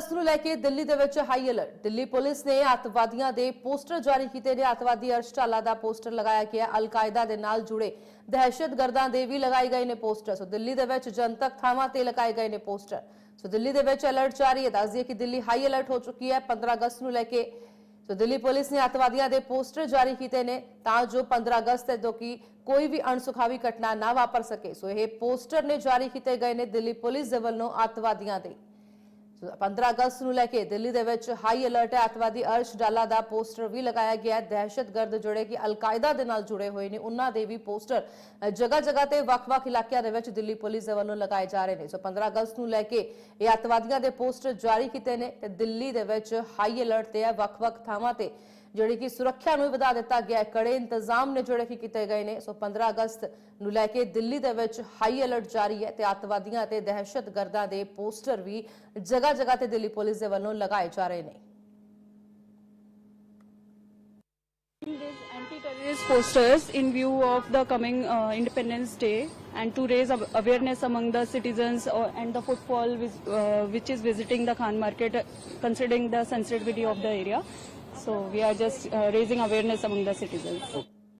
ਅਗਸਤ ਨੂੰ ਲੈ ਕੇ ਦਿੱਲੀ ਦੇ ਵਿੱਚ ਹਾਈ ਅਲਰਟ ਦਿੱਲੀ ਪੁਲਿਸ ਨੇ ਅੱਤਵਾਦੀਆਂ ਦੇ ਪੋਸਟਰ ਜਾਰੀ ਕੀਤੇ ਨੇ। ਅੱਤਵਾਦੀ ਅਰਸ਼ ਦਾ ਪੋਸਟਰ ਲਗਾਇਆ ਗਿਆ। ਅਲ-ਕਾਇਦਾ ਦੇ ਨਾਲ ਜੁੜੇ ਦਹਿਸ਼ਤਗਰਦਾਂ ਦੇ ਵੀ ਲਗਾਏ ਗਏ ਨੇ ਪੋਸਟਰ। ਸੋ ਦਿੱਲੀ ਦੇ ਵਿੱਚ ਜਨਤਕ ਥਾਵਾਂ ਤੇ ਲਗਾਏ ਗਏ ਨੇ ਪੋਸਟਰ। ਸੋ ਦਿੱਲੀ ਦੇ ਵਿੱਚ ਅਲਰਟ ਜਾਰੀ ਹੈ। ਦੱਸ ਦਈਏ ਕਿ ਦਿੱਲੀ ਹਾਈ ਅਲਰਟ ਹੋ ਚੁੱਕੀ ਹੈ 15 ਅਗਸਤ ਨੂੰ ਲੈ ਕੇ। ਸੋ ਦਿੱਲੀ ਪੁਲਿਸ ਨੇ ਅੱਤਵਾਦੀਆਂ ਦੇ ਪੋਸਟਰ ਜਾਰੀ ਕੀਤੇ ਨੇ ਤਾਂ ਜੋ 15 ਅਗਸਤ ਤੋਂ ਜੋ ਕਿ ਕੋਈ ਵੀ ਅਣਸੁਖਾਵੀ ਘਟਨਾ ਨਾ ਵਾਪਰ ਸਕੇ। ਸੋ ਇਹ ਪੋਸਟਰ ਨੇ ਜਾਰੀ ਕੀਤੇ ਗਏ ਨੇ ਦਿੱਲੀ ਪੁਲਿਸ ਦੇ ਵੱਲੋਂ ਅੱਤਵਾਦੀਆਂ ਦੇ। 15 ਅਗਸਤ ਨੂੰ ਲੈ ਕੇ ਦਿੱਲੀ ਦੇ ਵਿੱਚ ਹਾਈ ਅਲਰਟ ਹੈ। ਅੱਤਵਾਦੀ ਅਰਸ਼ ਡਾਲਾ ਦਾ ਪੋਸਟਰ ਵੀ ਲਗਾਇਆ ਗਿਆ ਹੈ। ਦਹਿਸ਼ਤਗਰਦ ਜਿਹੜੇ ਕਿ ਅਲ-ਕਾਇਦਾ ਦੇ ਨਾਲ ਜੁੜੇ ਹੋਏ ਨੇ, ਉਹਨਾਂ ਦੇ ਵੀ ਪੋਸਟਰ ਜਗ੍ਹਾ ਜਗ੍ਹਾ ਤੇ ਵੱਖ-ਵੱਖ ਇਲਾਕਿਆਂ ਦੇ ਵਿੱਚ ਦਿੱਲੀ ਪੁਲਿਸ ਦੇ ਵੱਲੋਂ ਲਗਾਏ ਜਾ ਰਹੇ ਨੇ। ਸੋ 15 ਅਗਸਤ ਨੂੰ ਲੈ ਕੇ ਇਹ ਅੱਤਵਾਦੀਆਂ ਦੇ ਪੋਸਟਰ ਜਾਰੀ ਕੀਤੇ ਨੇ ਤੇ ਦਿੱਲੀ ਦੇ ਵਿੱਚ ਹਾਈ ਅਲਰਟ ਤੇ ਹੈ। ਵੱਖ-ਵੱਖ ਥਾਵਾਂ ਤੇ ਜਿਹੜੀ ਕਿ ਸੁਰੱਖਿਆ ਨੂੰ ਵਧਾ ਦਿੱਤਾ ਗਿਆ ਹੈ। ਕੜੇ ਇੰਤਜ਼ਾਮ ਨੇ ਜਿਹੜੇ ਕਿ ਕੀਤੇ ਗਏ ਨੇ। ਸੋ 15 ਅਗਸਤ ਨੂੰ ਲੈ ਕੇ ਦਿੱਲੀ ਦੇ ਵਿੱਚ ਹਾਈ ਅਲਰਟ ਜਾਰੀ ਹੈ ਤੇ ਅੱਤਵਾਦੀਆਂ ਅਤੇ ਦਹਿਸ਼ਤਗਰਦਾਂ ਦੇ ਪੋਸਟਰ ਵੀ ਜਗ੍ਹਾ ਜਗ੍ਹਾ ਤੇ ਦਿੱਲੀ ਪੁਲਿਸ ਦੇ ਵੱਲੋਂ ਲਗਾਏ ਜਾ ਰਹੇ ਨੇ these anti-terrorist posters in view of the coming uh, Independence Day and to raise aw- awareness among the citizens uh, and the footfall which, uh, which is visiting the Khan market uh, considering the sensitivity of the area. So we are just uh, raising awareness among the citizens.